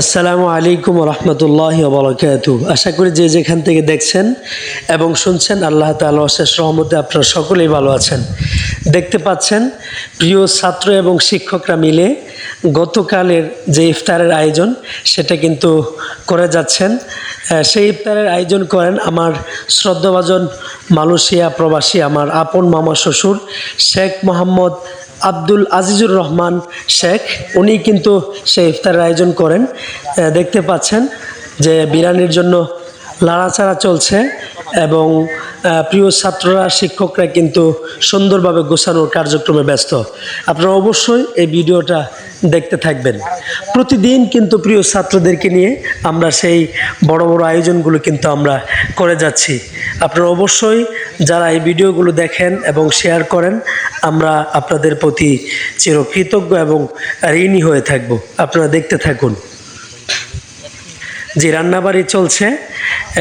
আসসালামু আলাইকুম রহমতুল্লাহ বরকাত আশা করি যে যেখান থেকে দেখছেন এবং শুনছেন, আল্লাহ তালা অশেষ রহমতে আপনারা সকলেই ভালো আছেন। দেখতে পাচ্ছেন, প্রিয় ছাত্র এবং শিক্ষকরা মিলে গতকালের যে ইফতারের আয়োজন, সেটা কিন্তু করে যাচ্ছেন। সেই ইফতারের আয়োজন করেন আমার শ্রদ্ধাভাজন মালয়েশিয়া প্রবাসী, আমার আপন মামা শ্বশুর শেখ মোহাম্মদ আব্দুল আজিজুর রহমান শেখ, উনি কিন্তু সেই ইফতারের আয়োজন করেন। দেখতে পাচ্ছেন যে বিরিয়ানির জন্য লাড়াছাড়া চলছে এবং প্রিয় ছাত্ররা, শিক্ষকরা কিন্তু সুন্দরভাবে গোছানোর কার্যক্রমে ব্যস্ত। আপনারা অবশ্যই এই ভিডিওটা দেখতে থাকবেন। প্রতিদিন কিন্তু প্রিয় ছাত্রদেরকে নিয়ে আমরা সেই বড় বড় আয়োজনগুলো কিন্তু আমরা করে যাচ্ছি। আপনারা অবশ্যই যারা এই ভিডিওগুলো দেখেন এবং শেয়ার করেন, আমরা আপনাদের প্রতি চিরকৃতজ্ঞ এবং ঋণী হয়ে থাকব। আপনারা দেখতে থাকুন। যে রান্নাবাড়ি চলছে,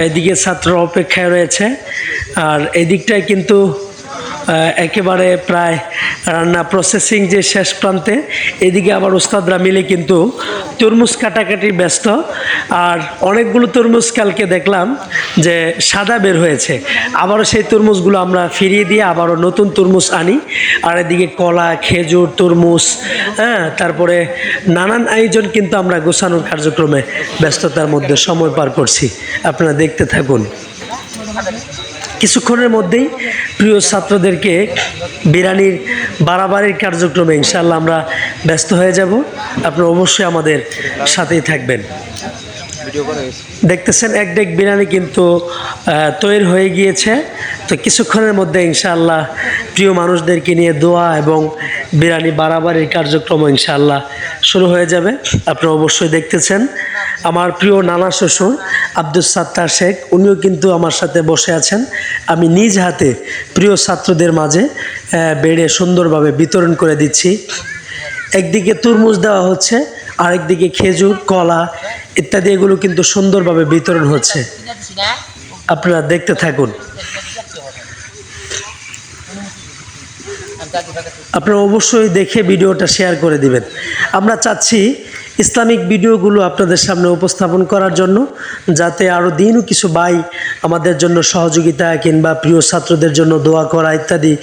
এদিকে ছাত্র অপেক্ষায় রয়েছে। আর এদিকটায় কিন্তু একেবারে প্রায় রান্না প্রসেসিং যে শেষ প্রান্তে, এদিকে আবার ওস্তাদরা মিলে কিন্তু তরমুজ কাটাকাটি ব্যস্ত, আর অনেকগুলো তরমুজ কালকে দেখলাম যে সাদা বের হয়েছে। আবারও সেই তরমুজগুলো আমরা ফিরিয়ে দিয়ে আবারও নতুন তরমুজ আনি। আর এদিকে কলা, খেজুর তরমুজ হ্যাঁ তারপরে নানান আয়োজন কিন্তু আমরা গোছানোর কার্যক্রমে ব্যস্ততার মধ্যে সময় পার করছি। আপনারা দেখতে থাকুন। কিছুক্ষণের মধ্যেই প্রিয় ছাত্রদেরকে বিরানির বাড়াবাড়ির কার্যক্রমে ইনশাল্লাহ আমরা ব্যস্ত হয়ে যাব। আপনারা অবশ্যই আমাদের সাথেই থাকবেন। দেখতেছেন এক ডেক বিরিয়ানি কিন্তু তৈরি হয়ে গিয়েছে। তো কিছুক্ষণের মধ্যে ইনশাআল্লাহ প্রিয় মানুষদেরকে নিয়ে দোয়া এবং বিরিয়ানি বাড়াবাড়ির কার্যক্রম ইনশাআল্লাহ শুরু হয়ে যাবে। আপনারা অবশ্যই দেখতেছেন। আমার প্রিয় নানা শ্বশুর আব্দুল সাত্তার শেখ, উনিও কিন্তু আমার সাথে বসে আছেন। আমি নিজ হাতে প্রিয় ছাত্রদের মাঝে বেড়ে সুন্দরভাবে বিতরণ করে দিচ্ছি। একদিকে তরমুজ দেওয়া হচ্ছে, আরেকদিকে খেজুর, কলা ইত্যাদি এগুলো কিন্তু সুন্দরভাবে বিতরণ হচ্ছে। আপনারা দেখতে থাকুন। আপনারা অবশ্যই দেখে ভিডিওটা শেয়ার করে দিবেন। আমরা চাচ্ছি ইসলামিক ভিডিওগুলো আপনাদের সামনে উপস্থাপন করার জন্য, যাতে আরও দিনও কিছু ভাই আমাদের জন্য সহযোগিতা কিংবা প্রিয় ছাত্রদের জন্য দোয়া করা ইত্যাদি,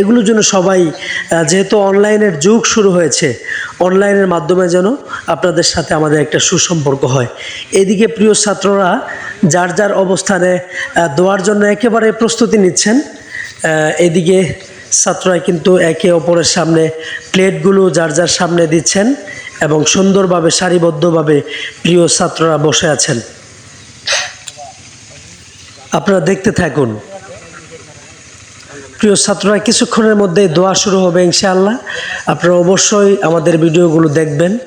এগুলোর জন্য সবাই যেহেতু অনলাইনের যুগ শুরু হয়েছে, অনলাইনের মাধ্যমে যেন আপনাদের সাথে আমাদের একটা সুসম্পর্ক হয়। এদিকে প্রিয় ছাত্ররা যার যার অবস্থানে দোয়ার জন্য একেবারে প্রস্তুতি নিচ্ছেন এদিকে ছাত্ররা কিন্তু একে অপরের সামনে প্লেটগুলো যার যার সামনে দিচ্ছেন এবং সুন্দরভাবে, সারিবদ্ধভাবে প্রিয় ছাত্ররা বসে আছেন। আপনারা দেখতে থাকুন। প্রিয় ছাত্ররা, কিছুক্ষণের মধ্যে দোয়া শুরু হবে ইনশাআল্লাহ। আপনারা অবশ্যই আমাদের ভিডিওগুলো দেখবেন।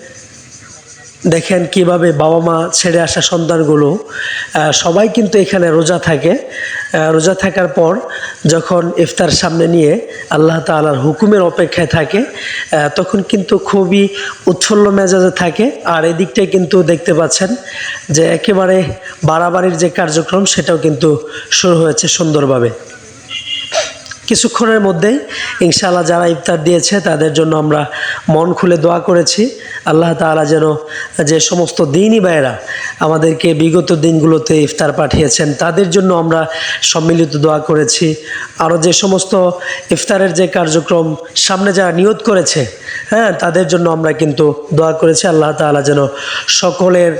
দেখেন কীভাবে বাবা মা ছেড়ে আসা সন্তানগুলো সবাই কিন্তু এখানে রোজা থাকে। রোজা থাকার পর যখন ইফতার সামনে নিয়ে আল্লাহ তাআলার হুকুমের অপেক্ষায় থাকে তখন কিন্তু খুবই উৎফুল্ল মেজাজে থাকে। আর এদিকটায় কিন্তু দেখতে পাচ্ছেন যে একেবারে বাড়াবাড়ির যে কার্যক্রম, সেটাও কিন্তু শুরু হয়েছে সুন্দরভাবে। কিছুক্ষণের মধ্যেই ইনশাআল্লাহ যারা ইফতার দিয়েছে তাদের জন্য আমরা মন খুলে দোয়া করেছি। আল্লাহ তাআলা যেন যে সমস্ত দিনই বাইরা আমাদেরকে বিগত দিনগুলোতে ইফতার পাঠিয়েছেন তাদের জন্য আমরা সম্মিলিত দোয়া করেছি। আরও যে সমস্ত ইফতারের যে কার্যক্রম সামনে যারা নিয়ত করেছে হ্যাঁ তাদের জন্য আমরা কিন্তু দোয়া করেছি। আল্লাহ তাআলা যেন সকলের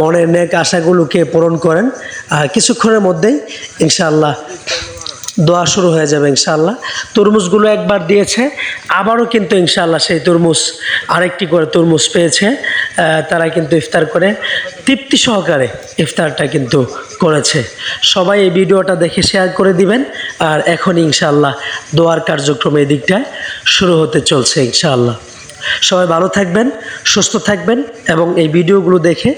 মনের নেক আশাগুলোকে পূরণ করেন। কিছুক্ষণের মধ্যেই ইনশাআল্লাহ দোয়া শুরু হয়ে যাবে ইনশাআল্লাহ। তরমুজগুলো একবার দিয়েছে, আবারও কিন্তু ইনশাআল্লাহ সেই তরমুজ, আরেকটি করে তরমুজ পেয়েছে তারা কিন্তু ইফতার করে, তৃপ্তি সহকারে ইফতারটা কিন্তু করেছে। সবাই এই ভিডিওটা দেখে শেয়ার করে দিবেন, আর এখন ইনশাআল্লাহ দোয়ার কার্যক্রম এই দিকটায় শুরু হতে চলছে ইনশাআল্লাহ। সবাই ভালো থাকবেন, সুস্থ থাকবেন, এবং এই ভিডিওগুলো দেখে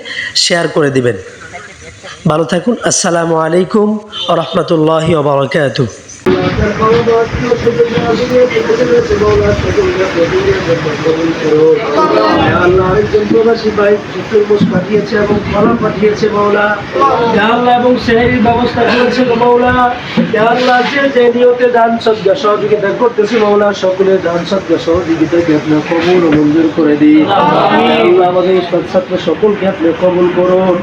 শেয়ার করে দিবেন। ভালো থাকুন আসসালামু আলাইকুম রহমতুল্লাহি আরেকজন প্রবাসী ভাই পাঠিয়েছে এবং পাঠিয়েছে ব্যবস্থা যে দান সদ্গা সহযোগিতা করতেছে কবুল ও মঞ্জুর করে আল্লাহ আমাদের সকলকে আপনি কবুল করুন